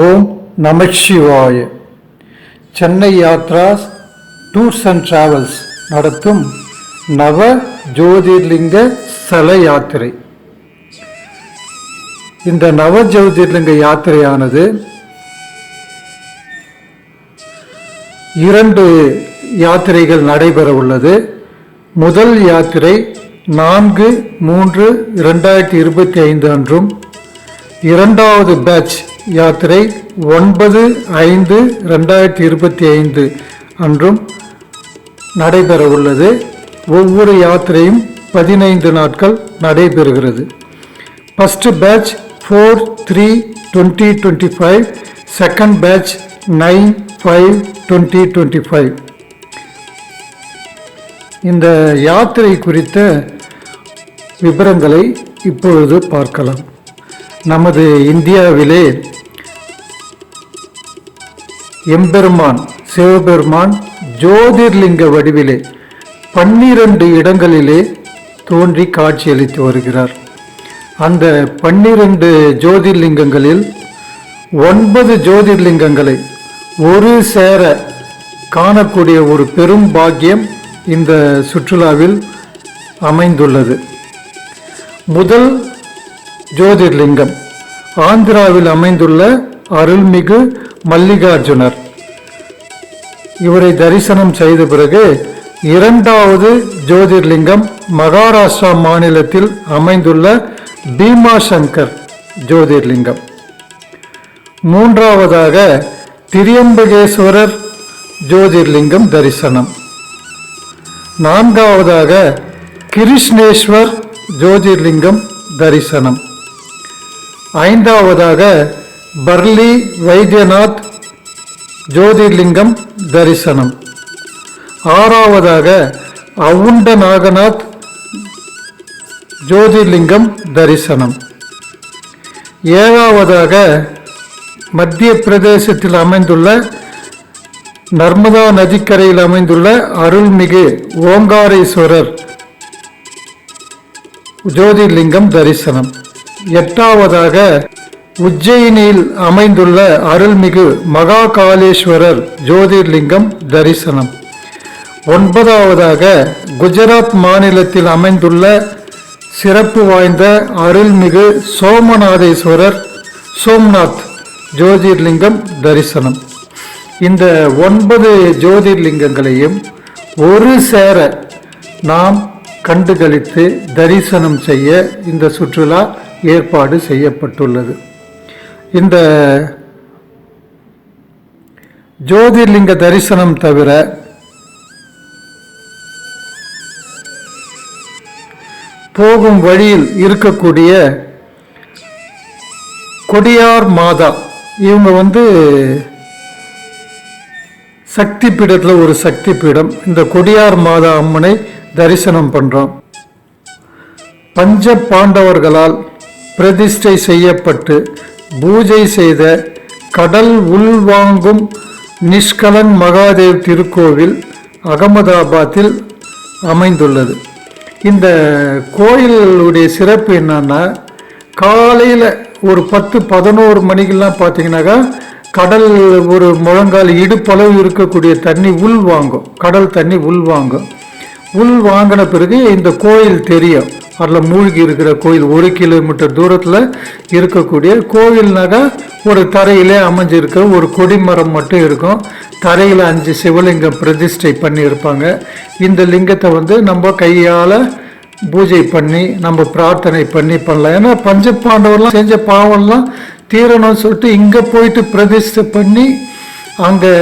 Om Namachivaya Chennai Yatras tours and travels நடத்தும் நவ ஜோதிர்லிங்க ஸ்தல யாத்திரை. இந்த நவ ஜோதிர்லிங்க யாத்திரையானது இரண்டு யாத்திரைகள் நடைபெற உள்ளது. முதல் யாத்திரை நான்கு மூன்று இரண்டாயிரத்தி இருபத்தி ஐந்து அன்றும் இரண்டாவது பேட்ச் யாத்திரை ஒன்பது ஐந்து ரெண்டாயிரத்தி இருபத்தி ஐந்து அன்றும் நடைபெறவுள்ளது ஒவ்வொரு யாத்திரையும் பதினைந்து நாட்கள் நடைபெறுகிறது. First batch four three twenty twenty five second batch nine five twenty twenty five இந்த யாத்திரை குறித்த விவரங்களை இப்பொழுது பார்க்கலாம். நமது இந்தியாவிலே எம்பெருமான் சிவபெருமான் ஜோதிர்லிங்க வடிவிலே பன்னிரண்டு இடங்களிலே தோன்றி காட்சியளித்து வருகிறார். அந்த பன்னிரண்டு ஜோதிர்லிங்கங்களில் ஒன்பது ஜோதிர்லிங்கங்களை ஒரு சேர காணக்கூடிய ஒரு பெரும் பாக்கியம் இந்த சுற்றுலாவில் அமைந்துள்ளது. முதல் ஜோதிர்லிங்கம். ஆந்திராவில் அமைந்துள்ள அருள்மிகு மல்லிகார்ஜுனர். இவரை தரிசனம் செய்த பிறகு இரண்டாவது ஜோதிர்லிங்கம் மகாராஷ்டிரா மாநிலத்தில் அமைந்துள்ள பீமா சங்கர் ஜோதிர்லிங்கம். மூன்றாவதாக திரியம்பகேஸ்வரர் ஜோதிர்லிங்கம் தரிசனம். நான்காவதாக கிருஷ்ணேஸ்வர் ஜோதிர்லிங்கம் தரிசனம். ஐந்தாவதாக பர்லி வைத்தியநாத் ஜோதிர்லிங்கம் தரிசனம். ஆறாவதாக அவுண்ட நாகநாத் ஜோதிர்லிங்கம் தரிசனம். ஏழாவதாக மத்திய பிரதேசத்தில் அமைந்துள்ள நர்மதா நதிக்கரையில் அமைந்துள்ள அருள்மிகு ஓங்காரேஸ்வரர் ஜோதிர்லிங்கம் தரிசனம். எட்டாவதாக உஜ்ஜயினியில் அமைந்துள்ள அருள்மிகு மகாகாலேஸ்வரர் ஜோதிர்லிங்கம் தரிசனம். ஒன்பதாவதாக குஜராத் மாநிலத்தில் அமைந்துள்ள சிறப்பு வாய்ந்த அருள்மிகு சோமநாதேஸ்வரர் சோம்நாத் ஜோதிர்லிங்கம் தரிசனம். இந்த ஒன்பது ஜோதிர்லிங்கங்களையும் ஒரு சேர நாம் கண்டுகளித்து தரிசனம் செய்ய இந்த சுற்றுலா ஏற்பாடு செய்யப்பட்டுள்ளது. இந்த ஜோதிர்லிங்க தரிசனம் தவிர போகும் வழியில் இருக்கக்கூடிய கொடியார் மாதா இவங்க வந்து சக்தி பீடத்தில் ஒரு சக்தி பீடம் இந்த கொடியார் மாதா அம்மனை தரிசனம் பண்ணுறோம் பஞ்ச பாண்டவர்களால் பிரதிஷ்டை செய்யப்பட்டு பூஜை செய்த கடல் உள்வாங்கும் நிஷ்கலன் மகாதேவ் திருக்கோவில் அகமதாபாத்தில் அமைந்துள்ளது. இந்த கோயிலுடைய சிறப்பு என்னன்னா காலையில் ஒரு பத்து பதினோரு மணிக்கெல்லாம் பார்த்தீங்கன்னாக்கா கடல் ஒரு முழங்கால் இடுப்பளவு இருக்கக்கூடிய தண்ணி உள் வாங்கும் கடல் தண்ணி உள் வாங்கும் உள் வாங்கின பிறகு இந்த கோயில் தெரியும். அதில் மூழ்கி இருக்கிற கோயில் ஒரு கிலோமீட்டர் தூரத்தில் இருக்கக்கூடிய கோயில்னாக்கா ஒரு தரையிலே அமைஞ்சிருக்க ஒரு கொடிமரம் மட்டும் இருக்கும். தரையில் அஞ்சு சிவலிங்கம் பிரதிஷ்டை பண்ணியிருப்பாங்க. இந்த லிங்கத்தை வந்து நம்ம கையால் பூஜை பண்ணி நம்ம பிரார்த்தனை பண்ணி பண்ணலாம். ஏன்னா பஞ்ச பாண்டவர்லாம் செஞ்ச பாவம்லாம் தீரணும்னு சொல்லிட்டு இங்கே போயிட்டு பிரதிஷ்டை பண்ணி அங்கே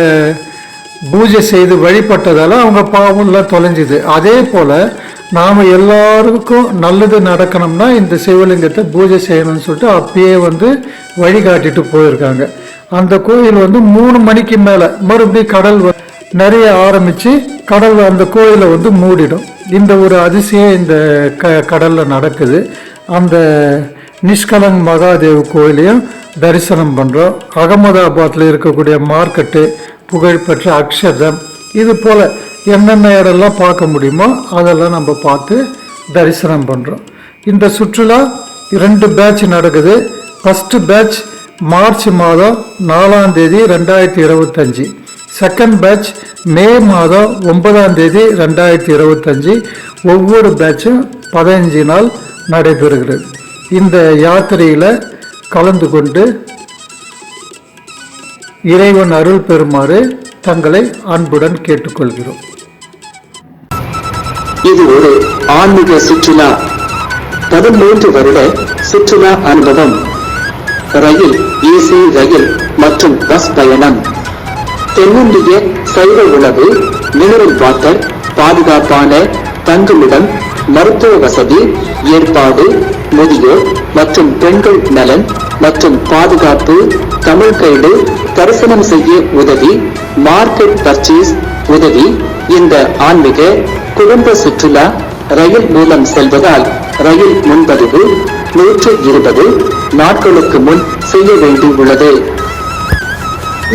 பூஜை செய்து வழிபட்டதால் அவங்க பாவம்லாம் தொலைஞ்சுது. அதே போல் நாம் எல்லாருக்கும் நல்லது நடக்கணும்னா இந்த சிவலிங்கத்தை பூஜை செய்யணும்னு சொல்லிட்டு அப்பயே வந்து வழிகாட்டிட்டு போயிருக்காங்க. அந்த கோயில் வந்து மூணு மணிக்கு மேலே மறுபடியும் கடல் நிறைய ஆரம்பித்து கடல் அந்த கோயிலை வந்து மூடிடும். இந்த ஒரு அதிசயம் இந்த க கடலில் நடக்குது. அந்த நிஷ்கலங் மகாதேவ் கோயிலையும் தரிசனம் பண்ணுறோம் அகமதாபாத்தில் இருக்கக்கூடிய மார்க்கெட்டு புகழ்பெற்ற அக்ஷதம். இது போல் என்னென்ன இடம்லாம் பார்க்க முடியுமோ அதெல்லாம் நம்ம பார்த்து தரிசனம் பண்ணுறோம் இந்த சுற்றுலா ரெண்டு பேட்ச் நடக்குது. ஃபஸ்ட்டு பேட்ச் மார்ச் மாதம் நாலாம் தேதி ரெண்டாயிரத்தி இருபத்தஞ்சி. செகண்ட் பேட்ச் மே மாதம் ஒன்பதாம் தேதி ரெண்டாயிரத்தி இருபத்தஞ்சி. ஒவ்வொரு பேட்சும் பதினஞ்சு நாள் நடைபெறுகிறது. இந்த யாத்திரையில் கலந்து கொண்டு இறைவன் அருள் பெறுமாறு தங்களை அன்புடன் கேட்டுக்கொள்கிறோம். இது ஒரு ஆன்மீக சுற்றுலா. பதிமூன்று வருட சுற்றுலா அனுபவம். ரயில் ஏசி ரயில் மற்றும் பஸ் பயணம். தென்னிந்திய சைவ உணவு மினரல் வாட்டர் பாதுகாப்பான தங்குமிடம் மருத்துவ வசதி ஏற்பாடு முதியோர் மற்றும் பெண்கள் நலன் மற்றும் பாதுகாப்பு தமிழ் கைடு தரிசனம் செய்ய உதவி மார்க்கெட் பர்ச்சேஸ் உதவி இந்த ஆன்மீக குடும்ப சுற்றுலா ரயில் மூலம் செல்வதால் ரயில் முன்பதிவு நூற்று இருபது நாட்களுக்கு முன் செய்ய வேண்டியுள்ளது.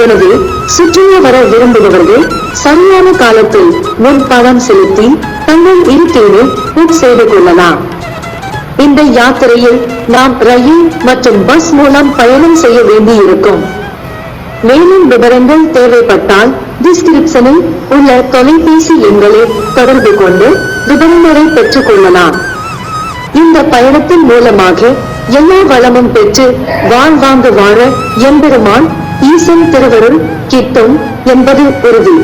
எனவே சுற்றுலா வர விரும்புபவர்கள் சரியான காலத்தில் முன்பணம் செலுத்தி தங்கள் இருக்கையை புக் செய்து கொள்ளலாம். இந்த யாத்திரையில் நாம் ரயில் மற்றும் பஸ் மூலம் பயணம் செய்ய வேண்டியிருக்கும். மேலும் விவரங்கள் தேவைப்பட்டால் டிஸ்கிரிப்ஷனில் உள்ள தொலைபேசி எண்களை தொடர்பு கொண்டு விவரங்களை பெற்றுக் கொள்ளலாம். இந்த பயணத்தின் மூலமாக எல்லா வளமும் பெற்று வாழ்வாங்கு வாழ எம்பெருமான் ஈசன் திருவருள் கிட்டும் என்பது உறுதி.